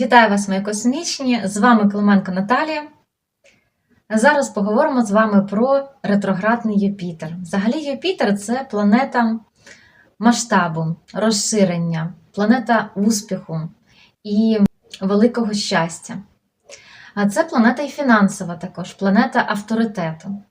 Вітаю вас, мої космічні! З вами Клименко Наталія. Зараз поговоримо з вами про ретроградний Юпітер. Взагалі, Юпітер це планета масштабу, розширення, планета успіху і великого щастя. А це планета і фінансова також, планета авторитету.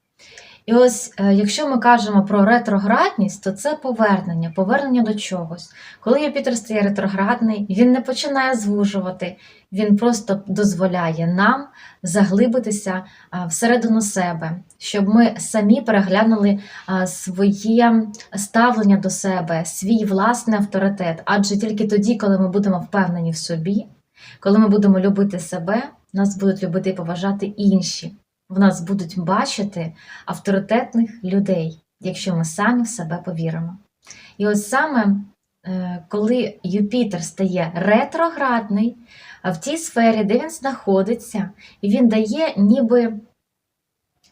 І ось, е, якщо ми кажемо про ретроградність, то це повернення, повернення до чогось. Коли Юпітер стає ретроградний, він не починає звужувати, він просто дозволяє нам заглибитися всередину себе, щоб ми самі переглянули своє ставлення до себе, свій власний авторитет. Адже тільки тоді, коли ми будемо впевнені в собі, коли ми будемо любити себе, нас будуть любити і поважати інші. В нас будуть бачити авторитетних людей, якщо ми самі в себе повіримо. І ось саме е, коли Юпітер стає ретроградний, в тій сфері, де він знаходиться, він дає ніби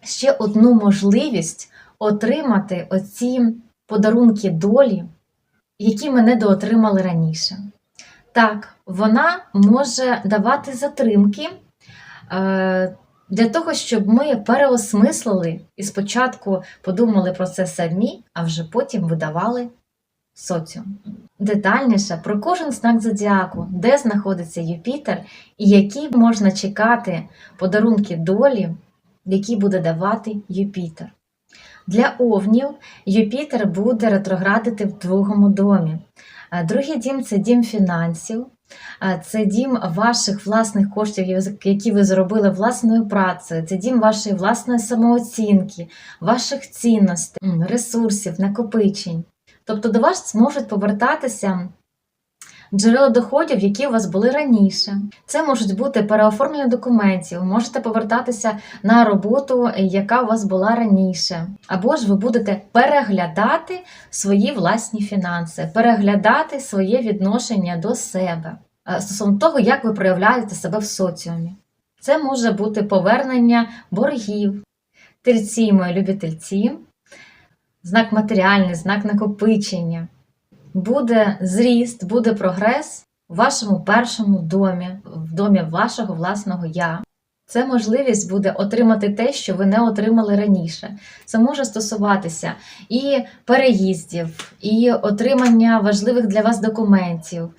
ще одну можливість отримати оці подарунки долі, які ми недоотримали раніше. Так, вона може давати затримки. Е, для того, щоб ми переосмислили і спочатку подумали про це самі, а вже потім видавали соціум. Детальніше про кожен знак зодіаку, де знаходиться Юпітер і які можна чекати подарунки долі, які буде давати Юпітер. Для овнів Юпітер буде ретроградити в другому домі. Другий дім це дім фінансів, це дім ваших власних коштів, які ви зробили власною працею, це дім вашої власної самооцінки, ваших цінностей, ресурсів, накопичень. Тобто до вас зможуть повертатися джерела доходів, які у вас були раніше. Це можуть бути переоформлення документів, можете повертатися на роботу, яка у вас була раніше. Або ж ви будете переглядати свої власні фінанси, переглядати своє відношення до себе е, стосовно того, як ви проявляєте себе в соціумі. Це може бути повернення боргів, тельці, мої любі тельці, знак матеріальний, знак накопичення. Буде зріст, буде прогрес у вашому першому домі, в домі вашого власного я. Це можливість буде отримати те, що ви не отримали раніше. Це може стосуватися і переїздів, і отримання важливих для вас документів,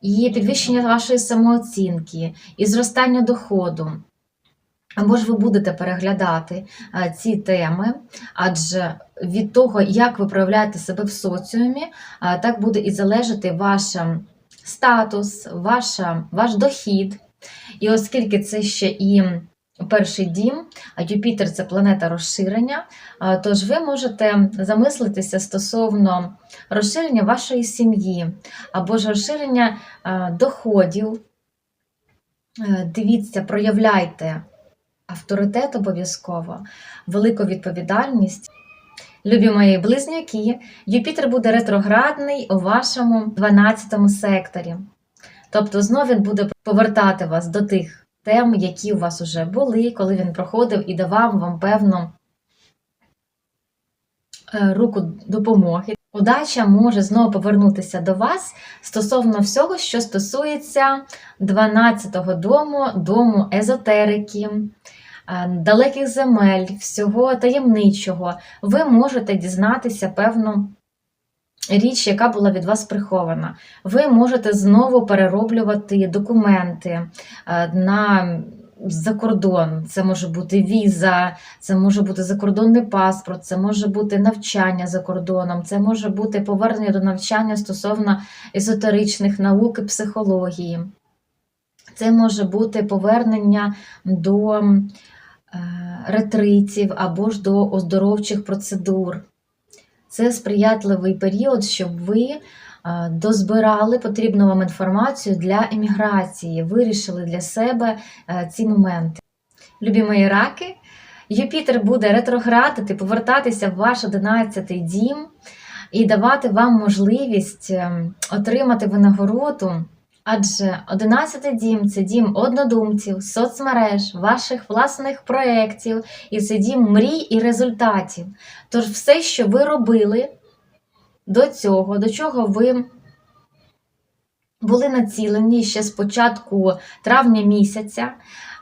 і підвищення вашої самооцінки, і зростання доходу. Або ж ви будете переглядати е, ці теми, адже від того, як ви проявляєте себе в соціумі, е, так буде і залежати ваш статус, ваша, ваш дохід. І оскільки це ще і перший дім, а Юпітер це планета розширення, е, тож ви можете замислитися стосовно розширення вашої сім'ї, або ж розширення доходів. Дивіться, проявляйте авторитет обов'язково, велику відповідальність. Любі мої близнюки, Юпітер буде ретроградний у вашому 12 секторі. Тобто, знов він буде повертати вас до тих тем, які у вас вже були, коли він проходив і давав вам певну е, руку допомоги. Удача може знову повернутися до вас стосовно всього, що стосується 12-го дому, дому езотерики, далеких земель, всього таємничого. Ви можете дізнатися певну річ, яка була від вас прихована. Ви можете знову перероблювати документи е, на за кордон. Це може бути віза, це може бути закордонний паспорт, це може бути навчання за кордоном, це може бути повернення до навчання стосовно езотеричних наук і психології. Це може бути повернення до е, ретритів або ж до оздоровчих процедур. Це сприятливий період, щоб ви е, дозбирали потрібну вам інформацію для еміграції, вирішили для себе е, ці моменти. Любі мої раки, Юпітер буде ретроградити, повертатися в ваш 11-й дім і давати вам можливість отримати винагороду. Адже 11 дім це дім однодумців, соцмереж, ваших власних проєктів, і це дім мрій і результатів. Тож все, що ви робили до цього, до чого ви були націлені ще з початку травня місяця.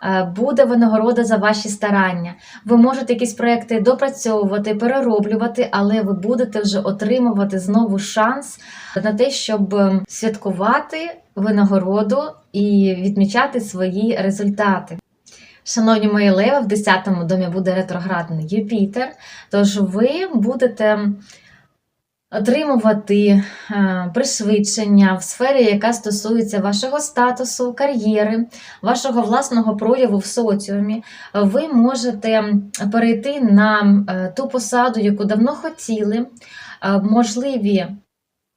Е, Буде винагорода за ваші старання. Ви можете якісь проекти допрацьовувати, перероблювати, але ви будете вже отримувати знову шанс на те, щоб е, святкувати винагороду і відмічати свої результати. Шановні мої леви, в 10-му домі буде ретроградний Юпітер, тож ви будете отримувати е, пришвидшення в сфері, яка стосується вашого статусу, кар'єри, вашого власного прояву в соціумі. Ви можете перейти на е, ту посаду, яку давно хотіли, Е, можливі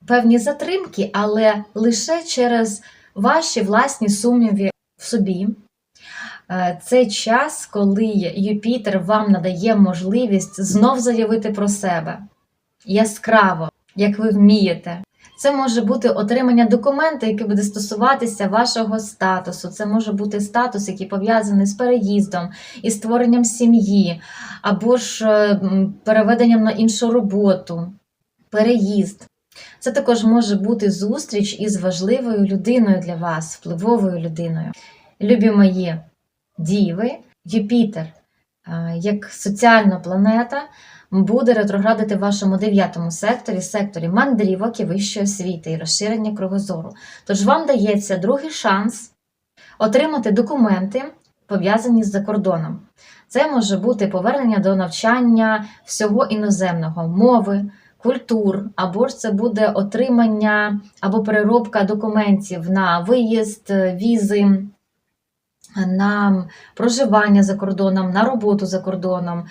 певні затримки, але лише через ваші власні сумніви в собі. Е, Це час, коли Юпітер вам надає можливість знов заявити про себе яскраво, як ви вмієте. Це може бути отримання документу, який буде стосуватися вашого статусу. Це може бути статус, який пов'язаний з переїздом і створенням сім'ї, або ж переведенням на іншу роботу, переїзд. Це також може бути зустріч із важливою людиною для вас, впливовою людиною. Любі мої діви, Юпітер, як соціальна планета, буде ретроградити в вашому дев'ятому секторі, секторі мандрівок і вищої освіти і розширення кругозору. Тож вам дається другий шанс отримати документи, пов'язані з закордоном. Це може бути повернення до навчання всього іноземного, мови, культур, або ж це буде отримання або переробка документів на виїзд, візи, на проживання за кордоном, на роботу за кордоном.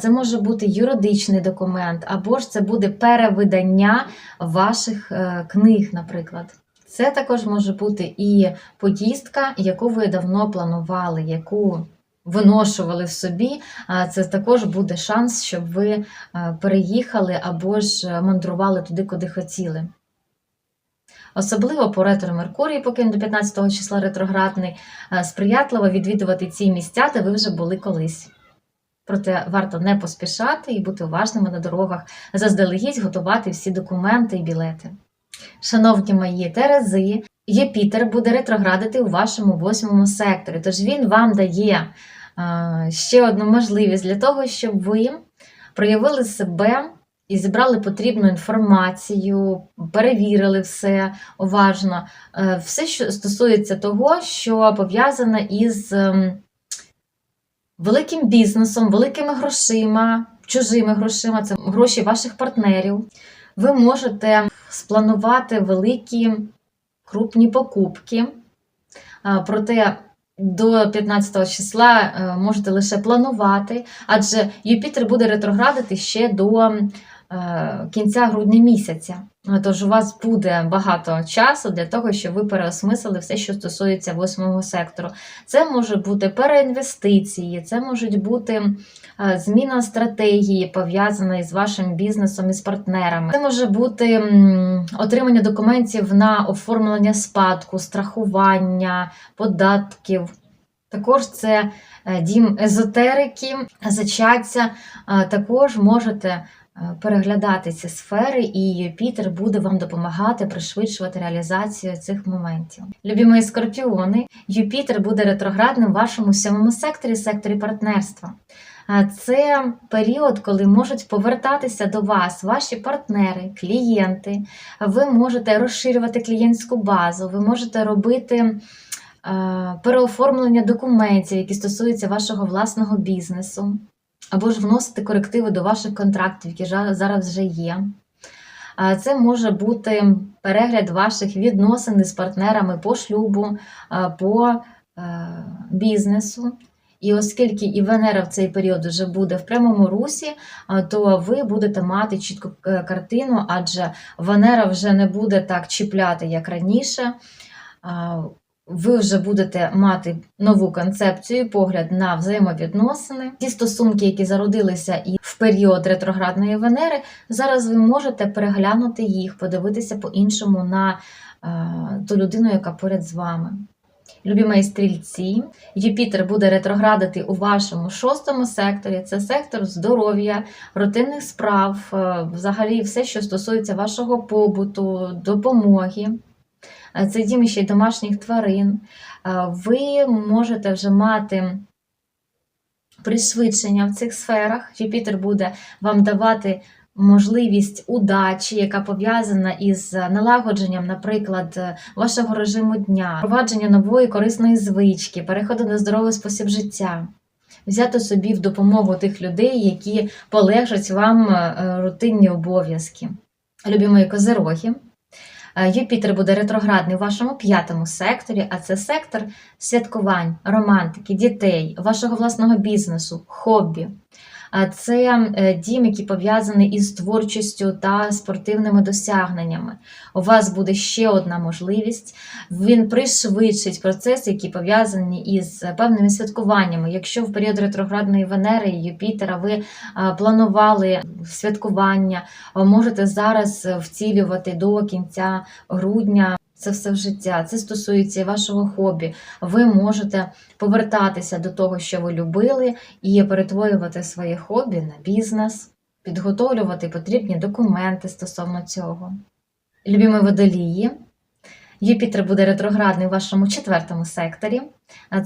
Це може бути юридичний документ, або ж це буде перевидання ваших е, книг, наприклад. Це також може бути і поїздка, яку ви давно планували, яку виношували в собі. Це також буде шанс, щоб ви е, переїхали або ж мандрували туди, куди хотіли. Особливо по ретро Меркурій, поки він до 15 числа ретроградний, е, сприятливо відвідувати ці місця, де ви вже були колись. Проте варто не поспішати і бути уважними на дорогах, заздалегідь готувати всі документи і білети. Шановні мої Терези, Єпітер буде ретроградити у вашому восьмому секторі, тож він вам дає е, ще одну можливість для того, щоб ви проявили себе і зібрали потрібну інформацію, перевірили все уважно. Е, Все, що стосується того, що пов'язане із ем, великим бізнесом, великими грошима, чужими грошима, це гроші ваших партнерів. Ви можете спланувати великі крупні покупки. Проте до 15 числа е, можете лише планувати, адже Юпітер буде ретроградити ще до е, кінця грудня місяця. Тож у вас буде багато часу для того, щоб ви переосмислили все, що стосується восьмого сектору. Це може бути переінвестиції, це можуть бути е, зміна стратегії, пов'язана із вашим бізнесом і з партнерами. Це може бути отримання документів на оформлення спадку, страхування, податків. Також це е, дім езотерики, зачаття. Е, Також можете переглядати ці сфери, і Юпітер буде вам допомагати пришвидшувати реалізацію цих моментів. Любі мої скорпіони, Юпітер буде ретроградним в вашому сьомому секторі, секторі партнерства. Це період, коли можуть повертатися до вас ваші партнери, клієнти. Ви можете розширювати клієнтську базу, ви можете робити е, переоформлення документів, які стосуються вашого власного бізнесу, або ж вносити корективи до ваших контрактів, які зараз вже є. Це може бути перегляд ваших відносин з партнерами по шлюбу, по е, бізнесу. І оскільки і Венера в цей період вже буде в прямому русі, то ви будете мати чітку е, картину, адже Венера вже не буде так чіпляти, як раніше. Ви вже будете мати нову концепцію, погляд на взаємовідносини. Ті стосунки, які зародилися і в період ретроградної Венери, зараз ви можете переглянути їх, подивитися по-іншому на е, ту людину, яка поряд з вами. Любі мої стрільці, Юпітер буде ретроградити у вашому шостому секторі. Це сектор здоров'я, рутинних справ, е, взагалі все, що стосується вашого побуту, допомоги. Е, Це дім ще й домашніх тварин. Е, Ви можете вже мати пришвидшення в цих сферах. Юпітер буде вам давати можливість удачі, яка пов'язана із налагодженням, наприклад, вашого режиму дня, впровадження нової корисної звички, переходу на здоровий спосіб життя. Взяти собі в допомогу тих людей, які полегшать вам е, рутинні обов'язки. Любі мої козироги, е, Юпітер буде ретроградний у вашому п'ятому секторі, а це сектор святкувань, романтики, дітей, вашого власного бізнесу, хобі. Це е, дім, який пов'язаний із творчістю та спортивними досягненнями. У вас буде ще одна можливість. Він пришвидшить процеси, які пов'язані із певними святкуваннями. Якщо в період ретроградної Венери і Юпітера ви планували святкування, можете зараз втілювати до кінця грудня. Це все в життя, це стосується і вашого хобі. Ви можете повертатися до того, що ви любили, і перетворювати своє хобі на бізнес, підготовлювати потрібні документи стосовно цього. Любімі водолії, Юпітер буде ретроградний в вашому четвертому секторі.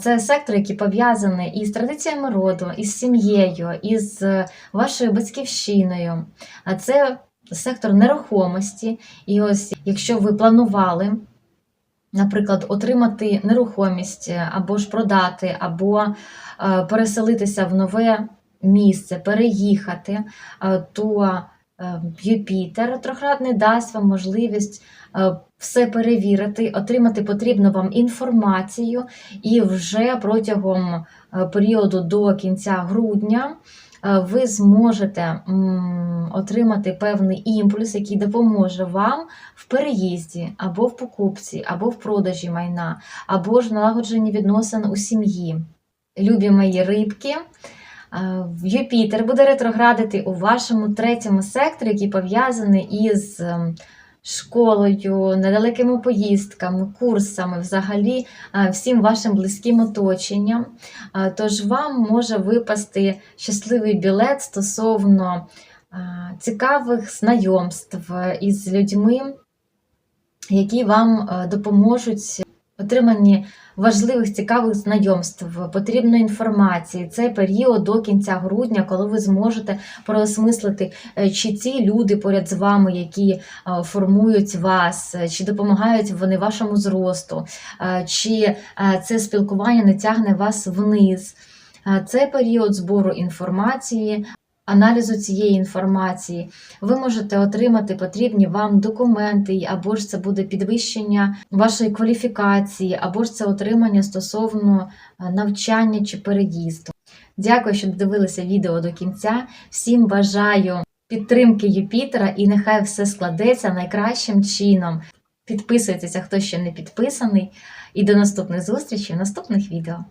Це сектор, який пов'язаний із традиціями роду, із сім'єю, із е, вашою батьківщиною. А це сектор нерухомості. І ось, якщо ви планували, наприклад, отримати нерухомість е, або ж продати, або е, переселитися в нове місце, переїхати, е, то Юпітер ретроградний дасть вам можливість все перевірити, отримати потрібну вам інформацію, і вже протягом періоду до кінця грудня ви зможете отримати певний імпульс, який допоможе вам в переїзді, або в покупці, або в продажі майна, або ж налагодженні відносин у сім'ї. Любі мої рибки. е, Юпітер буде ретроградити у вашому третьому секторі, який пов'язаний із ем, школою, недалекими поїздками, курсами, взагалі е, всім вашим близьким оточенням. Е, Тож вам може випасти щасливий білет стосовно е, цікавих знайомств із людьми, які вам допоможуть отриманні важливих цікавих знайомств, потрібної інформації. Це період до кінця грудня, коли ви зможете проосмислити, е, чи ці люди поряд з вами, які е, формують вас, е, чи допомагають вони вашому зросту, чи це спілкування не тягне вас вниз. Це період збору інформації. Аналізу цієї інформації ви можете отримати потрібні вам документи, або ж це буде підвищення вашої кваліфікації, або ж це отримання стосовно е, навчання чи переїзду. Дякую, що дивилися відео до кінця. Всім бажаю підтримки Юпітера і нехай все складеться найкращим чином. Підписуйтеся, хто ще не підписаний, і до наступних зустрічей в наступних відео.